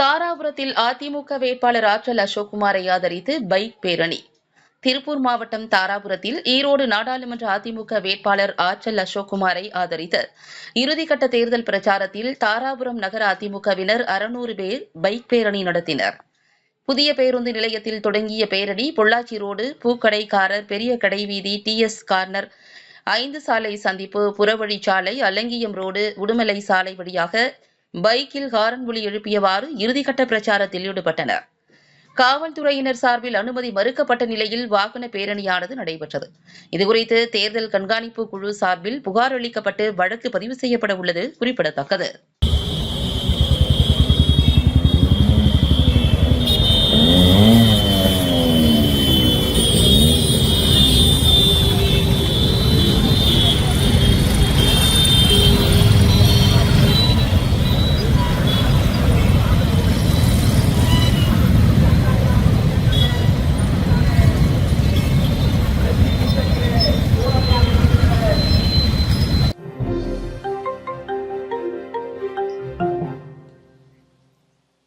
தாராபுரத்தில் அதிமுக வேட்பாளர் ஆற்றல் அசோக்குமாரை ஆதரித்து பைக் பேரணி. திருப்பூர் மாவட்டம் தாராபுரத்தில் ஈரோடு நாடாளுமன்ற அதிமுக வேட்பாளர் ஆற்றல் அசோக்குமாரை ஆதரித்து இறுதிக்கட்ட தேர்தல் பிரச்சாரத்தில் தாராபுரம் நகர அதிமுகவினர் அறுநூறு பேர் பைக் பேரணி நடத்தினர். புதிய பேருந்து நிலையத்தில் தொடங்கிய பேரணி பொள்ளாச்சி ரோடு பூக்கடைக்காரர் பெரிய கடைவீதி டிஎஸ் கார்னர் ஐந்து சாலை சந்திப்பு புறவழிச்சாலை அலங்கியம் ரோடு உடுமலை சாலை வழியாக பைக்கில் ஹாரன் ஒலி எழுப்பியவாறு இறுதிக்கட்ட பிரச்சாரத்தில் ஈடுபட்டனர். காவல்துறையினர் சார்பில் அனுமதி மறுக்கப்பட்ட நிலையில் வாகன பேரணியானது நடைபெற்றது. இதுகுறித்து தேர்தல் கண்காணிப்பு குழு சார்பில் புகார் அளிக்கப்பட்டு வழக்கு பதிவு செய்யப்பட உள்ளது குறிப்பிடத்தக்கது.